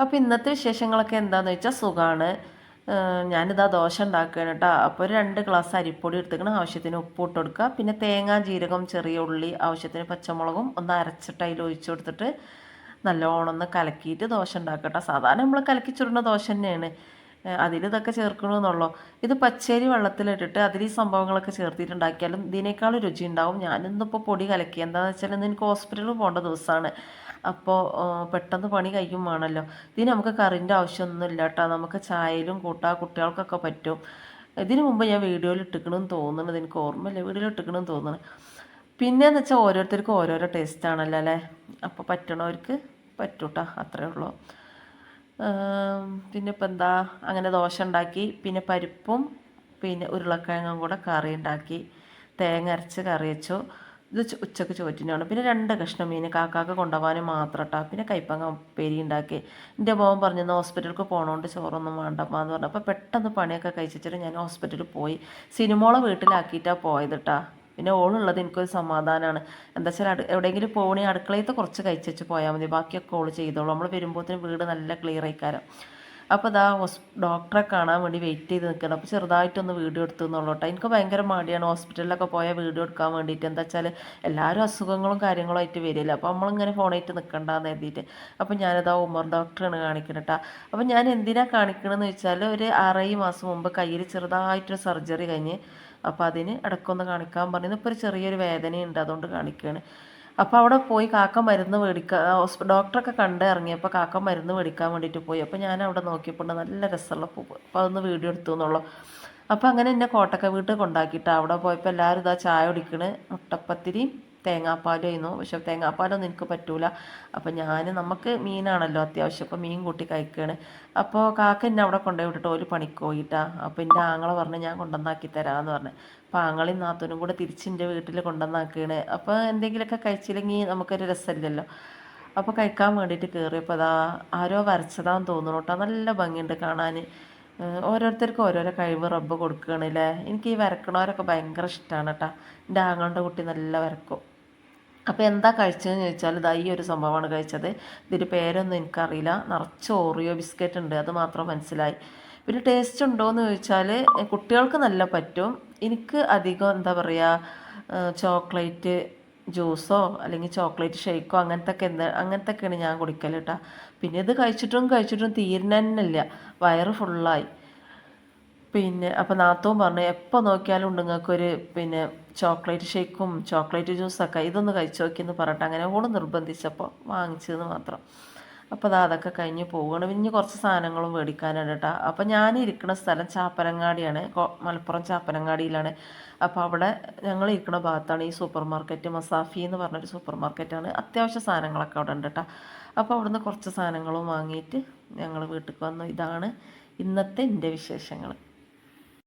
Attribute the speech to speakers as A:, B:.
A: അപ്പോൾ ഇന്നത്തെ വിശേഷങ്ങളൊക്കെ എന്താണെന്ന് വെച്ചാൽ സുഖമാണ് ഞാനിതാ ദോശ ഉണ്ടാക്കുകയാണ് കേട്ടോ. അപ്പോൾ ഒരു രണ്ട് ഗ്ലാസ് അരിപ്പൊടി എടുത്തുക്കണം ആവശ്യത്തിന് ഉപ്പ് ഇട്ട് കൊടുക്കുക. പിന്നെ തേങ്ങ ജീരകം ചെറിയ ഉള്ളി ആവശ്യത്തിന് പച്ചമുളകും ഒന്ന് അരച്ചിട്ട് അതിൽ ഒഴിച്ചു കൊടുത്തിട്ട് നല്ലോണം ഒന്ന് കലക്കിയിട്ട് ദോശ ഉണ്ടാക്കട്ടെ സാധാരണ നമ്മൾ കലക്കി ദോശ തന്നെയാണ്. അതിൽ ഇതൊക്കെ ചേർക്കണമെന്നുള്ളൂ. ഇത് പച്ചരി വെള്ളത്തിലിട്ടിട്ട് അതിൽ ഈ സംഭവങ്ങളൊക്കെ ചേർത്തിട്ടുണ്ടാക്കിയാലും ഇതിനേക്കാൾ രുചി ഉണ്ടാവും. ഞാനിന്നിപ്പോൾ പൊടി കലക്കി എന്താണെന്ന് വെച്ചാൽ ഇന്ന് എനിക്ക് ഹോസ്പിറ്റലിൽ പോകേണ്ട ദിവസമാണ്. അപ്പോൾ പെട്ടെന്ന് പണി കഴിയും വേണമല്ലോ ഇതിന് നമുക്ക് കറിന്റെ ആവശ്യമൊന്നുമില്ല കേട്ടോ നമുക്ക് ചായയിലും കൂട്ടാ കുട്ടികൾക്കൊക്കെ പറ്റും. ഇതിന് മുമ്പ് ഞാൻ വീഡിയോയിൽ ഇട്ടിക്കണമെന്ന് തോന്നുന്നത് എനിക്ക് ഓർമ്മയില്ല. വീഡിയോയിൽ ഇട്ടിക്കണമെന്ന് തോന്നുന്നത് പിന്നെയെന്ന് വെച്ചാൽ ഓരോരുത്തർക്കും ഓരോരോ ടേസ്റ്റ് ആണല്ലോ അല്ലേ? അപ്പോൾ പറ്റണവർക്ക് പറ്റൂട്ടാ അത്രേ ഉള്ളൂ. പിന്നെ ഇപ്പം എന്താ? അങ്ങനെ ദോശ ഉണ്ടാക്കി. പിന്നെ പരിപ്പും പിന്നെ ഉരുളക്കിഴങ്ങും കൂടെ കറി ഉണ്ടാക്കി. തേങ്ങ അരച്ച് കറി വെച്ചു. ഇത് ഉച്ചയ്ക്ക് ചോറ്റിനാണ് പിന്നെ രണ്ട് കഷ്ണം മീൻ കാക്കാക്ക് കൊണ്ടുപോകാനും മാത്രം കേട്ടോ പിന്നെ കൈപ്പങ്ങ ഉപ്പേരി ഉണ്ടാക്കി. എന്റെ മോൻ പറഞ്ഞു ഹോസ്പിറ്റലിൽ പോകണോണ്ട് ചോറൊന്നും വേണ്ടമ്മ എന്ന് പറഞ്ഞു. അപ്പോൾ പെട്ടെന്ന് പണിയൊക്കെ കഴിച്ചിട്ട് ഞാൻ ഹോസ്പിറ്റലിൽ പോയി. സിനിമോളെ വീട്ടിലാക്കിയിട്ടാണ് പോയത് കേട്ടോ പിന്നെ ഓളുള്ളത് എനിക്കൊരു സമാധാനമാണ് എന്താ വെച്ചാൽ എവിടെയെങ്കിലും പോകണേ അടുക്കളയിൽ കുറച്ച് കഴിച്ചു പോയാൽ മതി. ബാക്കിയൊക്കെ ഓൾ ചെയ്തോളൂ. നമ്മൾ വരുമ്പോഴത്തേനും വീട് നല്ല ക്ലിയർ ആയിക്കാരം. അപ്പോൾ ഇതാ ഡോക്ടറെ കാണാൻ വേണ്ടി വെയിറ്റ് ചെയ്ത് നിൽക്കണം അപ്പോൾ ചെറുതായിട്ടൊന്ന് വീഡിയോ എടുത്തു എന്നുള്ളൂ കേട്ടോ എനിക്ക് ഭയങ്കര മടിയാണ് ഹോസ്പിറ്റലിലൊക്കെ പോയാൽ വീഡിയോ എടുക്കാൻ വേണ്ടിയിട്ട്. എന്താ വെച്ചാൽ എല്ലാവരും അസുഖങ്ങളും കാര്യങ്ങളും ആയിട്ട് വരില്ല അപ്പോൾ നമ്മളിങ്ങനെ ഫോണായിട്ട് നിൽക്കണ്ടെന്ന് എഴുതിയിട്ട് അപ്പോൾ ഞാനിതാ ഉമർ ഡോക്ടറാണ് കാണിക്കുന്നത് കേട്ടോ അപ്പോൾ ഞാൻ എന്തിനാണ് കാണിക്കണമെന്ന് വെച്ചാൽ ഒരു ആറേഴ് മാസം മുമ്പ് കയ്യിൽ ചെറുതായിട്ടൊരു സർജറി കഴിഞ്ഞ്. അപ്പോൾ അതിന് ഇടയ്ക്കൊന്ന് കാണിക്കാൻ പറഞ്ഞു. ഇപ്പോൾ ഒരു ചെറിയൊരു വേദനയുണ്ട്. അതുകൊണ്ട് കാണിക്കുകയാണ് അപ്പോൾ അവിടെ പോയി കാക്ക മരുന്ന് മേടിക്കാൻ ഡോക്ടറൊക്കെ കണ്ട് ഇറങ്ങിയപ്പോൾ കാക്ക മരുന്ന് മേടിക്കാൻ വേണ്ടിയിട്ട് പോയി. അപ്പോൾ ഞാൻ അവിടെ നോക്കിയപ്പോൾ നല്ല രസമുള്ള പൂവ്. അപ്പോൾ അതൊന്ന് വീഡിയോ എടുത്തു എന്നുള്ളൂ. അപ്പോൾ അങ്ങനെ എന്നെ കോട്ടക്ക വീട്ടിൽ കൊണ്ടാക്കിയിട്ട് അവിടെ പോയപ്പോൾ എല്ലാവരും ഇതാ ചായ കുടിക്കണ്. മുട്ടപ്പത്തിരിയും ആയിരുന്നു പക്ഷെ തേങ്ങാപ്പാലൊന്നും എനിക്ക് പറ്റൂല. അപ്പം ഞാൻ നമുക്ക് മീനാണല്ലോ അത്യാവശ്യം. അപ്പോൾ മീൻ കൂട്ടി കഴിക്കുകയാണ് അപ്പോൾ കാക്ക എന്നെ അവിടെ കൊണ്ടുപോയി വിട്ടിട്ട് ഒരു പണിക്ക് പോയിട്ടാ. അപ്പോൾ എന്റെ ആങ്ങളെ പറഞ്ഞ് ഞാൻ കൊണ്ടുവന്നാക്കി തരാമെന്ന് പറഞ്ഞു. അപ്പോൾ ആങ്ങളെയും നാത്തൂനും കൂടെ തിരിച്ച് എന്റെ വീട്ടിൽ കൊണ്ടുവന്നാക്കുകയാണ് അപ്പോൾ എന്തെങ്കിലുമൊക്കെ കഴിച്ചില്ലെങ്കിൽ നമുക്കൊരു രസമില്ലല്ലോ. അപ്പോൾ കഴിക്കാൻ വേണ്ടിയിട്ട് കയറിയപ്പോൾ അതാ ആരോ വരച്ചതാന്ന് തോന്നുന്നു കേട്ടോ. നല്ല ഭംഗിയുണ്ട് കാണാൻ ഓരോരുത്തർക്കും ഓരോരോ കഴിവ് റബ്ബ് കൊടുക്കുകയാണല്ലേ എനിക്ക് ഈ വരക്കണവരൊക്കെ ഭയങ്കര ഇഷ്ടമാണ് കേട്ടോ എന്റെ ആങ്ങളുടെ കുട്ടി നല്ല വരക്കും. അപ്പോൾ എന്താ കഴിച്ചതെന്ന് ചോദിച്ചാൽ ഇതാ ഈ ഒരു സംഭവമാണ് കഴിച്ചത്. ഇതിന്റെ പേരൊന്നും എനിക്കറിയില്ല. നിറച്ച് ഓറിയോ ബിസ്ക്കറ്റ് ഉണ്ട്. അത് മാത്രം മനസ്സിലായി. പിന്നെ ടേസ്റ്റ് ഉണ്ടോ എന്ന് ചോദിച്ചാൽ കുട്ടികൾക്ക് നല്ല പറ്റും. എനിക്ക് അധികം എന്താ പറയുക ചോക്ലേറ്റ് ജ്യൂസോ അല്ലെങ്കിൽ ചോക്ലേറ്റ് ഷേക്കോ അങ്ങനത്തെ ഒക്കെ എന്താ അങ്ങനത്തെ ഒക്കെയാണ് ഞാൻ കുടിക്കൽ കേട്ടോ പിന്നെ ഇത് കഴിച്ചിട്ടും കഴിച്ചിട്ടും തീരുന്നതന്നെയില്ല. വയറ് ഫുള്ളായി പിന്നെ അപ്പോൾ നാത്തവും പറഞ്ഞു എപ്പോൾ നോക്കിയാലും ഉണ്ട് നിങ്ങൾക്കൊരു പിന്നെ ചോക്ലേറ്റ് ഷേക്കും ചോക്ലേറ്റ് ജ്യൂസൊക്കെ ഇതൊന്ന് കഴിച്ചു നോക്കിയെന്ന് പറഞ്ഞിട്ട് അങ്ങനെ ഓൾ നിർബന്ധിച്ചപ്പോൾ വാങ്ങിച്ചതെന്ന് മാത്രം. അപ്പോൾ അതാ അതൊക്കെ കഴിഞ്ഞ് പോവുകയാണ് പിന്നെ കുറച്ച് സാധനങ്ങളും മേടിക്കാനാണ് കേട്ടോ അപ്പോൾ ഞാൻ ഇരിക്കുന്ന സ്ഥലം ചാപ്പനങ്ങാടിയാണ് മലപ്പുറം ചാപ്പനങ്ങാടിയിലാണ് അപ്പോൾ അവിടെ ഞങ്ങൾ ഇരിക്കുന്ന ഭാഗത്താണ് ഈ സൂപ്പർ മാർക്കറ്റ് മസാഫി എന്ന് പറഞ്ഞൊരു സൂപ്പർ മാർക്കറ്റാണ് അത്യാവശ്യ സാധനങ്ങളൊക്കെ അവിടെ ഉണ്ട് കേട്ടോ അപ്പോൾ അവിടുന്ന് കുറച്ച് സാധനങ്ങളും വാങ്ങിയിട്ട് ഞങ്ങൾ വീട്ടിൽ വന്നു. ഇതാണ് ഇന്നത്തെ എന്റെ വിശേഷങ്ങൾ